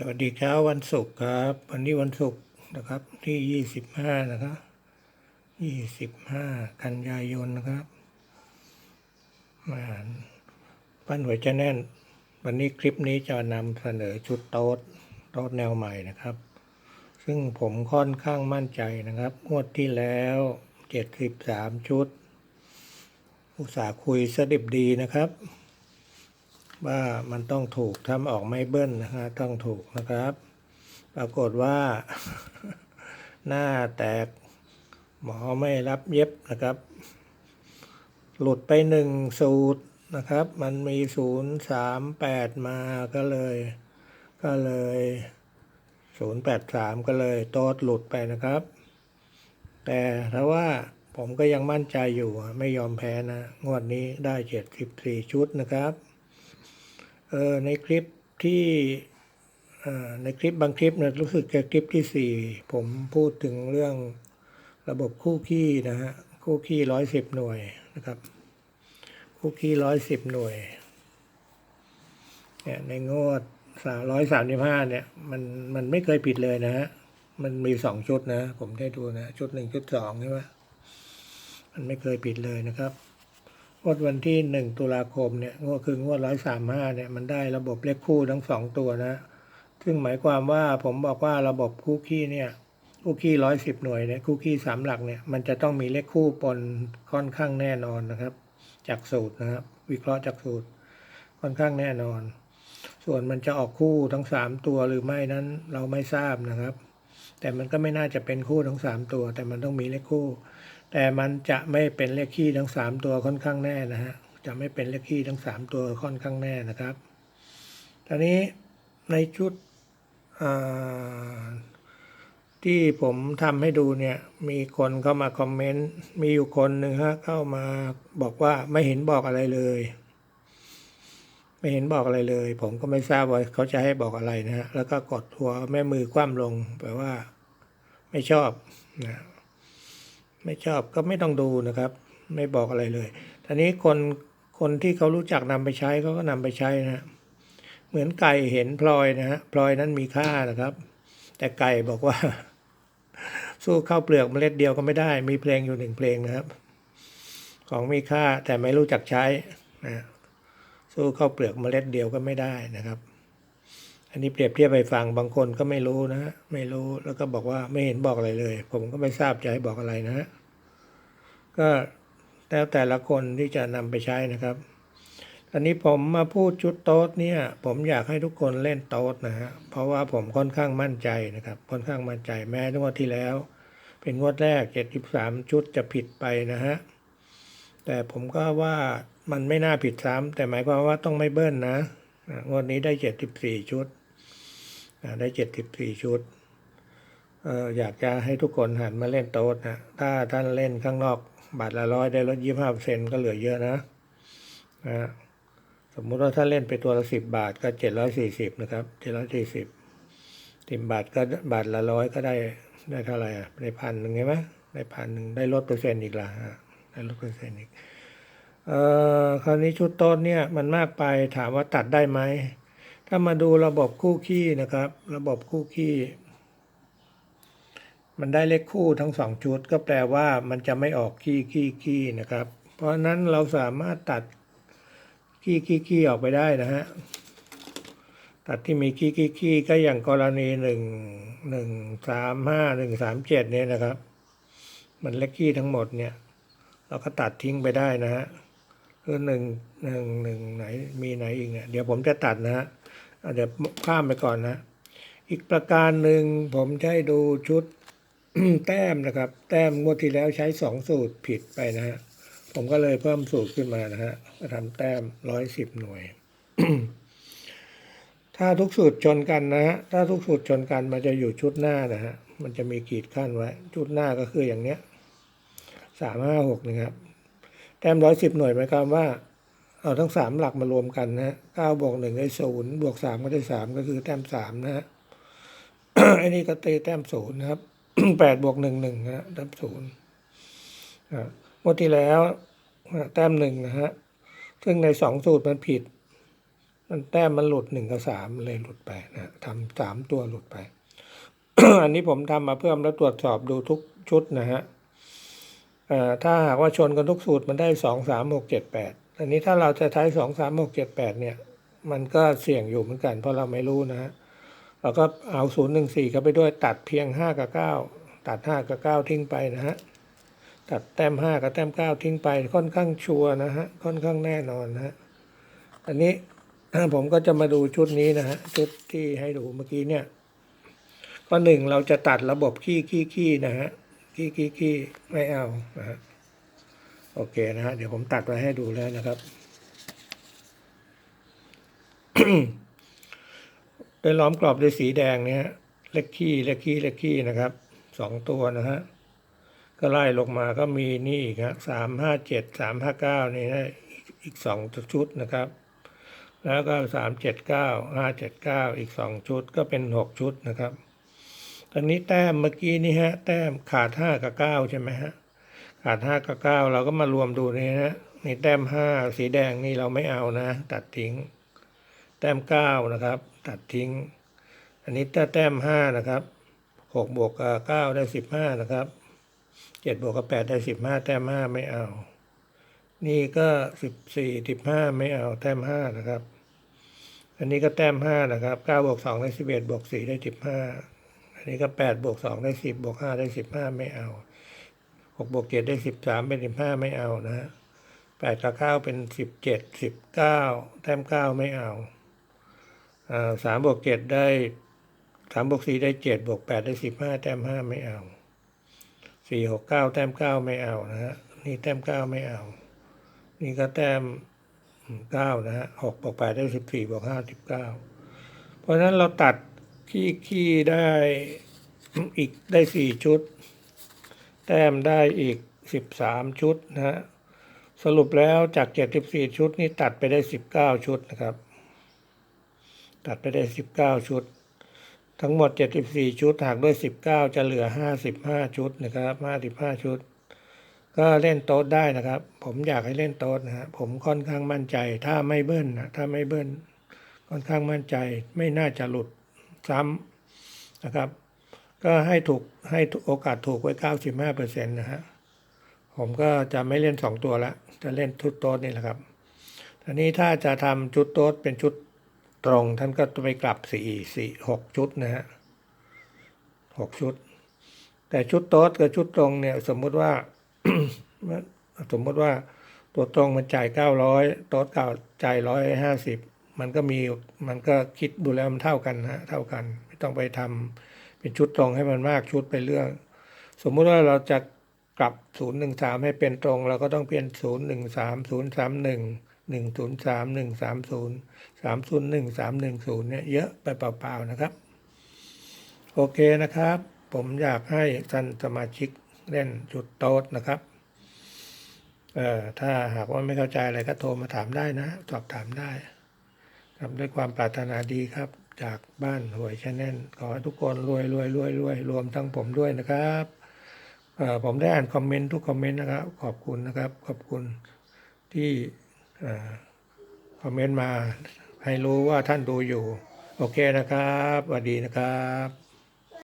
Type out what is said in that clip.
สวัสดีครับวันศุกร์ครับ วันนี้วันศุกร์นะครับ ที่ยี่สิบห้านะครับยี่สิบห้ากันยายนนะครับมาปั้นหัวจะแน่น วันนี้คลิปนี้จะนำเสนอชุดโต๊ดโต๊ดแนวใหม่นะครับ ซึ่งผมค่อนข้างมั่นใจนะครับ งวดที่แล้วเจ็ดสิบสามชุด อุตสาห์คุยสดิบดีนะครับ ว่ามันต้องถูกทำออกไม่เบิ้ลนะฮะต้องถูกนะครับ ปรากฏว่า หน้าแตกหมอไม่รับเย็บนะครับ หลุดไปหนึ่งสูตรนะครับ มันมีศูนย์สามแปดมาก็เลย ก็เลยศูนย์แปดสามก็เลยโต๊ดหลุดไปนะครับ แต่ถ้าว่าผมก็ยังมั่นใจอยู่ไม่ยอมแพ้นะ งวดนี้ได้เจ็ดสิบสี่ชุดนะครับ ในคลิปที่ในคลิปบางคลิปเนี่ยรู้สึกจะคลิปที่สี่ผมพูดถึงเรื่องระบบคู่ขี้นะฮะคู่ขี้ร้อยสิบหน่วยนะครับ คู่ขี้ร้อยสิบหน่วยเนี่ยในงวดสามร้อยสามสิบห้าเนี่ยมันมันไม่เคยผิดเลยนะฮะมันมีสองชุดนะ ผมได้ดูนะ ชุดหนึ่งชุดสองใช่ไหมมันไม่เคยผิดเลยนะครับ งวดวันที่หนึ่งตุลาคมเนี่ยงวดคืองวดร้อยสามห้าเนี่ยมันได้ระบบเลขคู่ทั้งสองตัวนะ ซึ่งหมายความว่าผมบอกว่าระบบคู่ขี้เนี่ยคู่ขี้ร้อยสิบหน่วยเนี่ยคู่ขี้สามหลักเนี่ยมันจะต้องมีเลขคู่ปนค่อนข้างแน่นอนนะครับ จากสูตรนะครับ วิเคราะห์จากสูตร ค่อนข้างแน่นอน ส่วนมันจะออกคู่ทั้งสามตัวหรือไม่นั้นเราไม่ทราบนะครับ แต่มันก็ไม่น่าจะเป็นคู่ทั้งสามตัว แต่มันต้องมีเลขคู่ แต่มันจะไม่เป็นเลขคี่ทั้งสามตัวค่อนข้างแน่นะฮะจะไม่เป็นเลขคี่ทั้งสามตัวค่อนข้างแน่นะครับตอนนี้ในชุดที่ผมทำให้ดูเนี่ย มีคนเข้ามาคอมเมนต์ มีอยู่คนหนึ่งฮะเข้ามาบอกว่าไม่เห็นบอกอะไรเลย ไม่เห็นบอกอะไรเลย ผมก็ไม่ทราบว่าเขาจะให้บอกอะไรนะฮะแล้วก็กดหัวแม่มือคว่ำลงแปลว่า ไม่ชอบนะ ไม่ชอบก็ไม่ต้องดูนะครับ ไม่บอกอะไรเลยทีนี้คนคนที่เขารู้จักนำไปใช้เขาก็นำไปใช้นะฮะเหมือนไก่เห็นพลอยนะฮะพลอยนั้นมีค่านะครับ แต่ไก่บอกว่า สู้ข้าวเปลือกเมล็ดเดียวก็ไม่ได้ มีเพลงอยู่หนึ่งเพลงนะครับ ของมีค่าแต่ไม่รู้จักใช้นะฮะสู้ข้าวเปลือกเมล็ดเดียวก็ไม่ได้นะครับ อันนี้เปรียบเทียบไปฟังบางคนก็ไม่รู้นะไม่รู้แล้วก็บอกว่าไม่เห็นบอกอะไรเลย ผมก็ไม่ทราบจะให้บอกอะไรนะฮะก็แล้วแต่ละคนที่จะนำไปใช้นะครับตอนนี้ผมมาพูดชุดโต๊ดเนี่ย ผมอยากให้ทุกคนเล่นโต๊ดนะฮะเพราะว่าผมค่อนข้างมั่นใจนะครับ ค่อนข้างมั่นใจแม้งวดที่แล้ว เป็นงวดแรก 73 ชุดจะผิดไปนะฮะแต่ผมก็ว่ามันไม่น่าผิดซ้ำแต่หมายความว่าต้องไม่เบิ้ลนะงวดนี้ได้ 74 ชุดอ่า ได้เจ็ดสิบสี่ชุดอยากจะให้ทุกคนหันมาเล่นโต๊ดนะ ถ้าท่านเล่นข้างนอกบาทละร้อยได้ลดยี่ห้าเปอร์เซ็นก็เหลือเยอะนะนะฮะสมมุติว่าถ้าเล่นไปตัวละสิบบาทก็เจ็ดร้อยสี่สิบนะครับเจ็ดร้อยสี่สิบสิบบาทก็บาทละร้อยก็ได้ได้เท่าไหร่อะได้พันหนึ่งใช่ไหมได้พันหนึ่งได้ลดเปอร์เซ็นต์อีกละฮะได้ลดเปอร์เซ็นต์อีกเอ่อคราวนี้ชุดโต๊ดเนี่ยมันมากไปถามว่าตัดได้ไหม ถ้ามาดูระบบคู่ขี้นะครับ ระบบคู่ขี้ มันได้เลขคู่ทั้งสองชุด ก็แปลว่ามันจะไม่ออกขี้ขี้ขี้นะครับ เพราะนั้นเราสามารถตัดขี้ขี้ขี้ออกไปได้นะฮะตัดที่มีขี้ขี้ขี้ก็อย่างกรณีหนึ่งหนึ่งสามห้าหนึ่งสามเจ็ดเนี่ยนะครับ มันเลขขี้ทั้งหมดเนี่ย เราก็ตัดทิ้งไปได้นะฮะคือหนึ่งหนึ่งหนึ่งไหนมีไหนอีกเนี่ยเดี๋ยวผมจะตัดนะฮะ เดี๋ยวข้ามไปก่อนนะ อีกประการหนึ่งผมจะให้ดูชุดแต้มนะครับ แต้มงวดที่แล้วใช้สองสูตรผิดไปนะฮะผมก็เลยเพิ่มสูตรขึ้นมานะฮะมาทำแต้มร้อยสิบหน่วย ถ้าทุกสูตรชนกันนะฮะถ้าทุกสูตรชนกันมันจะอยู่ชุดหน้านะฮะมันจะมีขีดขั้นไว้ ชุดหน้าก็คืออย่างเนี้ยสามห้าหกนะครับ แต้มร้อยสิบหน่วยหมายความว่า เอาทั้งสามหลักมารวมกันนะฮะเก้าบวกหนึ่งได้ศูนย์บวกสามก็ได้สามก็คือแต้มสามนะฮะไอ้นี่ก็เตีแต้มศูนย์นะครับแปดบวกหนึ่งหนึ่งนะฮะแต้มศูนย์อ่างวดที่แล้วแต้มหนึ่งนะฮะซึ่งในสองสูตรมันผิด มันแต้มมันหลุดหนึ่งกับสามเลยหลุดไปนะทำสามตัวหลุดไป อันนี้ผมทำมาเพิ่มแล้วตรวจสอบดูทุกชุดนะฮะถ้าหากว่าชนกันทุกสูตรมันได้สองสามหกเจ็ดแปด อันนี้ถ้าเราจะใช้สองสามหกเจ็ดแปดเนี่ย มันก็เสี่ยงอยู่เหมือนกัน เพราะเราไม่รู้นะฮะเราก็เอาศูนย์หนึ่งสี่เข้าไปด้วยตัดเพียงห้ากับเก้าตัดห้ากับเก้าทิ้งไปนะฮะตัดแต้มห้ากับแต้มเก้าทิ้งไปค่อนข้างชัวร์นะฮะค่อนข้างแน่นอนนะฮะอันนี้ผมก็จะมาดูชุดนี้นะฮะชุดที่ให้ดูเมื่อกี้เนี่ยข้อหนึ่งเราจะตัดระบบขี้ขี้ขี้นะฮะขี้ขี้ขี้ไม่เอานะฮะ โอเคนะฮะเดี๋ยวผมตัดไว้ให้ดูแล้วนะครับเป็นล้อมกรอบด้วยสีแดงเนี่ยเล็กขี้เล็กขี้เล็กขี้นะครับสองตัวนะฮะก็ไล่ลงมาก็มีนี่อีกครับสามห้าเจ็ดสามห้าเก้านี่นะอีกสองชุดนะครับ แล้วก็สามเจ็ดเก้าห้าเจ็ดเก้าอีกสองชุดก็เป็นหกชุดนะครับ ตอนนี้แต้มเมื่อกี้นี่ฮะ แต้มขาดห้ากับเก้าใช่ไหมฮะ ขาดห้ากับเก้าเราก็มารวมดูนี่ฮะนี่แต้มห้าสีแดงนี่เราไม่เอานะ ตัดทิ้ง แต้มเก้านะครับ ตัดทิ้ง อันนี้ถ้าแต้มห้านะครับหกบวกกับเก้าได้สิบห้านะครับเจ็ดบวกกับแปดได้สิบห้าแต้มห้าไม่เอา นี่ก็สิบสี่สิบห้าไม่เอาแต้มห้านะครับ อันนี้ก็แต้มห้านะครับเก้าบวกสองได้สิบเอ็ดบวกสี่ได้สิบห้าอันนี้ก็แปดบวกสองได้สิบบวกห้าได้สิบห้าไม่เอา หกบวกเจ็ดได้สิบสามเป็นสิบห้าไม่เอานะฮะแปดกับเก้าเป็นสิบเจ็ดสิบเก้าแต้มเก้าไม่เอาอ่าสามบวกเจ็ดได้สามบวกสี่ได้เจ็ดบวกแปดได้สิบห้าแต้มห้าไม่เอาสี่หกเก้าแต้มเก้าไม่เอานะฮะนี่แต้มเก้าไม่เอา นี่ก็แต้มเก้านะฮะหกบวกแปดได้สิบสี่บวกห้าสิบเก้าเพราะฉะนั้นเราตัดขี้ขี้ได้อีกได้สี่ชุด แต้มได้อีกสิบสามชุดนะฮะสรุปแล้วจากเจ็ดสิบสี่ชุดนี่ตัดไปได้สิบเก้าชุดนะครับ ตัดไปได้สิบเก้าชุด ทั้งหมด 74 ชุดหากด้วย 19 จะเหลือ 55 ชุดนะครับ 55 ชุด ก็เล่นโต๊ดได้นะครับ ผมอยากให้เล่นโต๊ดนะฮะผมค่อนข้างมั่นใจ ถ้าไม่เบิ้ลนะถ้าไม่เบิ้ลค่อนข้างมั่นใจไม่น่าจะหลุดซ้ำนะครับ ก็ให้ถูกให้โอกาสถูกไว้ 95%นะฮะ ผมก็จะไม่เล่น 2 ตัวละจะเล่นชุดโต๊ดนี่แหละครับทีนี้ถ้าจะทำชุดโต๊ดเป็นชุดตรง ท่านก็ไปกลับสี่สี่หกชุดนะฮะหกชุด แต่ชุดโต๊ดกับชุดตรงเนี่ยสมมุติว่าสมมุติว่าตัวตรงมันจ่ายเก้าร้อยโต๊ดเก่าจ่ายร้อยห้าสิบมันก็มีมันก็คิดดูแล้วมันเท่ากันนะเท่ากัน ไม่ต้องไปทำ เป็นชุดตรงให้มันมากชุดไปเรื่อง สมมุติว่าเราจะกลับศูนย์หนึ่งสามให้เป็นตรง เราก็ต้องเปลี่ยนศูนย์หนึ่งสามศูนย์สามหนึ่งหนึ่งศูนย์สามหนึ่งสามศูนย์สามศูนย์หนึ่งสามหนึ่งศูนย์เนี่ยเยอะไปเปล่าๆนะครับ โอเคนะครับ ผมอยากให้ท่านสมาชิกเล่นจุดโต๊ดนะครับเอ่อถ้าหากว่าไม่เข้าใจอะไรก็โทรมาถามได้นะ สอบถามได้ครับด้วยความปรารถนาดีครับ จากบ้านหวยชาแนลขอให้ทุกคนรวยรวยรวยรวยรวมทั้งผมด้วยนะครับผมได้อ่านคอมเมนต์ทุกคอมเมนต์นะครับ ขอบคุณนะครับ ขอบคุณที่คอมเมนต์มาให้รู้ว่าท่านดูอยู่ โอเคนะครับสวัสดีนะครับ